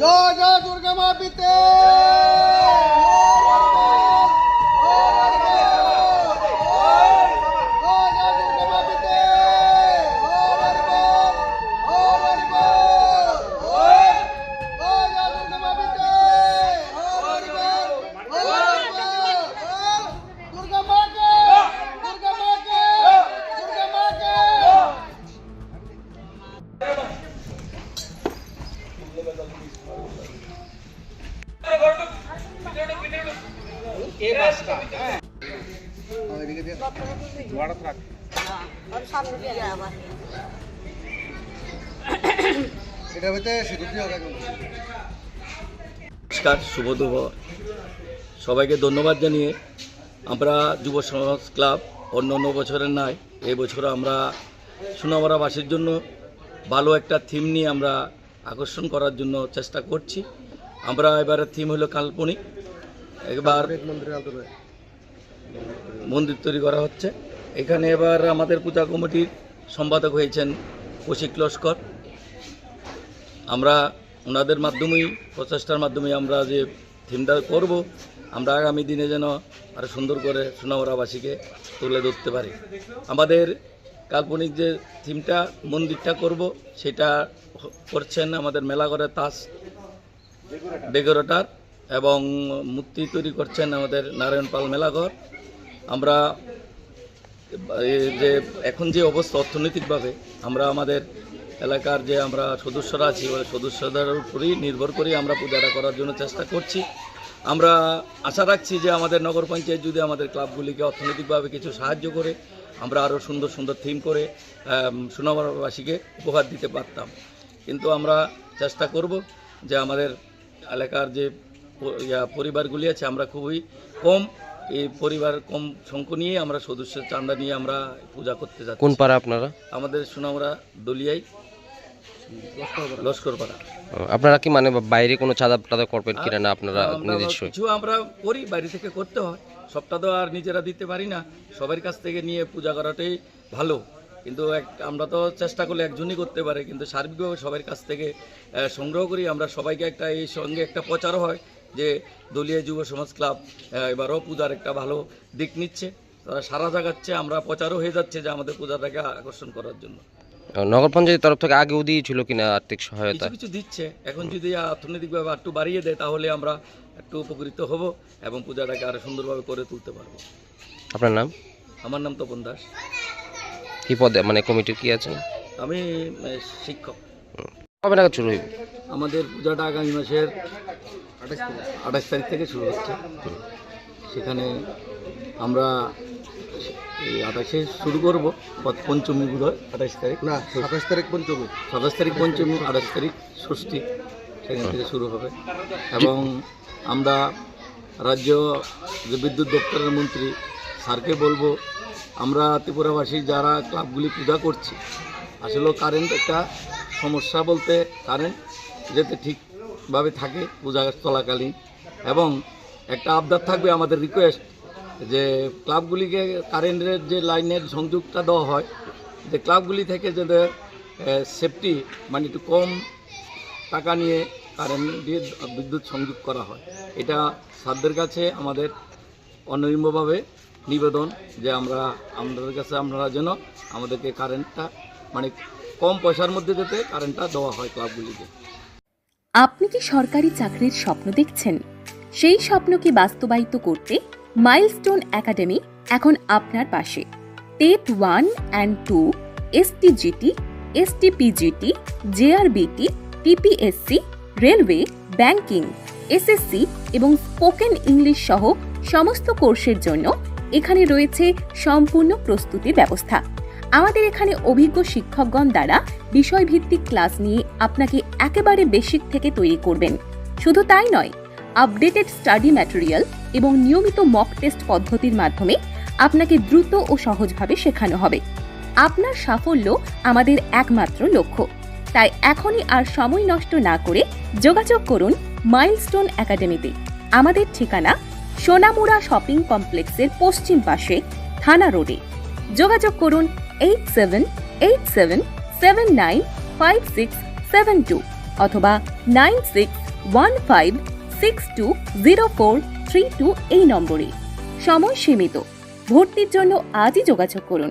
जय जय दुर्गा माँ बीते নমস্কার, শুভ দুপুর। সবাইকে ধন্যবাদ জানিয়ে আমরা যুব সমাজ ক্লাব অন্য অন্য বছরের নয় এবছর বছর আমরা সোনামরাবাসীর জন্য ভালো একটা থিম নিয়ে আমরা আকর্ষণ করার জন্য চেষ্টা করছি। আমরা এবারে থিম হলো কাল্পনিক। এবার মন্দিরে তৈরি করা হচ্ছে। এখানে এবার আমাদের পূজা কমিটির সম্পাদক হয়েছেন কৌশিক লস্কর। আমরা ওনাদের মাধ্যমেই, প্রচেষ্টার মাধ্যমে আমরা যে থিমটা করব, আমরা আগামী দিনে যেন আরও সুন্দর করে সোনামরাবাসীকে তুলে ধরতে পারি। আমাদের কাল্পনিক যে থিমটা মন্দিরটা করব, সেটা করছেন আমাদের মেলাঘরের তাস, ডেকোরেটর। এবং মূর্তি তৈরি করছেন আমাদের নারায়ণ পাল মেলাঘর। আমরা যে এখন যে অবস্থা অর্থনৈতিকভাবে, আমরা আমাদের এলাকার যে আমরা সদস্যরা আছি, ওই সদস্যদের উপরেই নির্ভর করে আমরা পূজাটা করার জন্য চেষ্টা করছি। আমরা আশা রাখছি যে আমাদের নগর পঞ্চায়েত যদি আমাদের ক্লাবগুলিকে অর্থনৈতিকভাবে কিছু সাহায্য করে, আমরা আরও সুন্দর সুন্দর থিম করে সুনামবাসীকে উপহার দিতে পারতাম। কিন্তু আমরা চেষ্টা করব যে আমাদের এলাকার যে পরিবারগুলি আছে আমরা খুবই কম। এই পরিবার কম সংখ্য নিয়ে আমরা সদস্যের চান্দা নিয়ে আমরা পূজা করতে যাচ্ছি। কোন পাড়া আপনারা? আমাদের সুনামরা দলিয়াই লস্করপাড়া। ও, আপনারা কি মানে বাইরে কোনো চাঁদা টাদা করবেন কিনা না আপনারা নিজস্ব কিছু আমরা করি বাইরে থেকে করতে হয়। সবটা তো আর নিজেরা দিতে পারি না। সবার কাছ থেকে নিয়ে পূজা করাটাই ভালো। কিন্তু এক আমরা তো চেষ্টা করলে একজনই করতে পারে কিন্তু সার্বিকভাবে সবার কাছ থেকে সংগ্রহ করি। আমরা সবাইকে একটা এই সঙ্গে একটা প্রচারও হয়। যে দলীয় যুব সমাজ ক্লাব এবারও পূজার একটা ভালো দিক নিচ্ছে। তারা সারা জাগাচ্ছে আমরা প্রচারও হয়ে যাচ্ছে যে আমাদের পূজাটাকে আকর্ষণ করার জন্য। নগর পঞ্চায়েতের তরফ থেকে আগেও দিয়েছিল কিনা আর্থিক সহায়তা? কিছু দিচ্ছে। এখন যদি অর্থনৈতিকভাবে একটু বাড়িয়ে দেয় তাহলে আমরা একটু উপকৃত হব এবং পূজাটাকে আরও সুন্দরভাবে করে তুলতে পারব। আপনার নাম? আমার নাম তপন দাস। কি পদে মানে কমিটির কি আছেন আমি শিক্ষক। কবে নাগাদ শুরু হইবে? আমাদের পূজাটা আগামী মাসের আঠাশ তারিখ থেকে। শুরু হচ্ছে। সেখানে আমরা এই আঠাশে শুরু করব। পঞ্চমী হয় আঠাশ তারিখ। না সাতাশ তারিখ পঞ্চমী। সাতাশ তারিখ পঞ্চমী আঠাশ তারিখ ষষ্ঠী। সেখান থেকে শুরু হবে। এবং আমরা রাজ্য যে বিদ্যুৎ দপ্তরের মন্ত্রী স্যারকে বলব আমরা ত্রিপুরাবাসী যারা ক্লাবগুলি পূজা করছি আসলে কারেন্ট একটা সমস্যা বলতে কারেন্ট যাতে ঠিকভাবে থাকে পূজা চলাকালীন এবং একটা আবদার থাকবে আমাদের রিকোয়েস্ট যে ক্লাবগুলিকে কারেন্টের যে লাইনের সংযোগটা দেওয়া হয়, যে ক্লাবগুলি থেকে যাতে সেফটি মানে একটু কম টাকা নিয়ে কারেন্ট দিয়ে বিদ্যুৎ সংযোগ করা হয়। এটা স্যারদের কাছে আমাদের অনরিম্যভাবে নিবেদন যে আমরা, আমাদের কাছে আপনারা যেন আমাদেরকে কারেন্টটা মানে কম পয়সার মধ্যে যাতে কারেন্টটা দেওয়া হয় ক্লাবগুলিকে আপনি কি সরকারি চাকরির স্বপ্ন দেখছেন? সেই স্বপ্নকে বাস্তবায়িত করতে মাইলস্টোন একাডেমি এখন আপনার পাশে। TET one and two STGT STPGT JRBT TPSC railway banking SSC এবং স্পোকেন ইংলিশ সহ সমস্ত কোর্সের জন্য এখানে রয়েছে সম্পূর্ণ প্রস্তুতির ব্যবস্থা। আমাদের এখানে অভিজ্ঞ শিক্ষকগণ দ্বারা বিষয়ভিত্তিক ক্লাস নিয়ে আপনাকে একেবারে বেসিক থেকে তৈরি করবেন। শুধু তাই নয়, আপডেটেড স্টাডি ম্যাটেরিয়াল এবং নিয়মিত মক টেস্ট পদ্ধতির মাধ্যমে আপনাকে দ্রুত ও সহজভাবে শেখানো হবে। আপনার সাফল্য আমাদের একমাত্র লক্ষ্য। তাই এখনই আর সময় নষ্ট না করে যোগাযোগ করুন মাইলস্টোন একাডেমিতে। আমাদের ঠিকানা সোনামুড়া শপিং কমপ্লেক্সের পশ্চিম পাশে থানা রোডে। যোগাযোগ করুন eight seven eight seven seven nine five six seven two অথবা nine six one five six two zero four three two এই নম্বরে। সময় সীমিত। ভর্তির জন্য আজই যোগাযোগ করুন।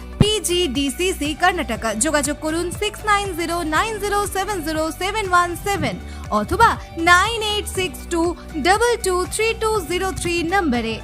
PGDCC Karnataka যোগাযোগ করুন six nine zero nine zero seven zero seven one seven অথবা nine eight six two double two three two zero three নম্বরে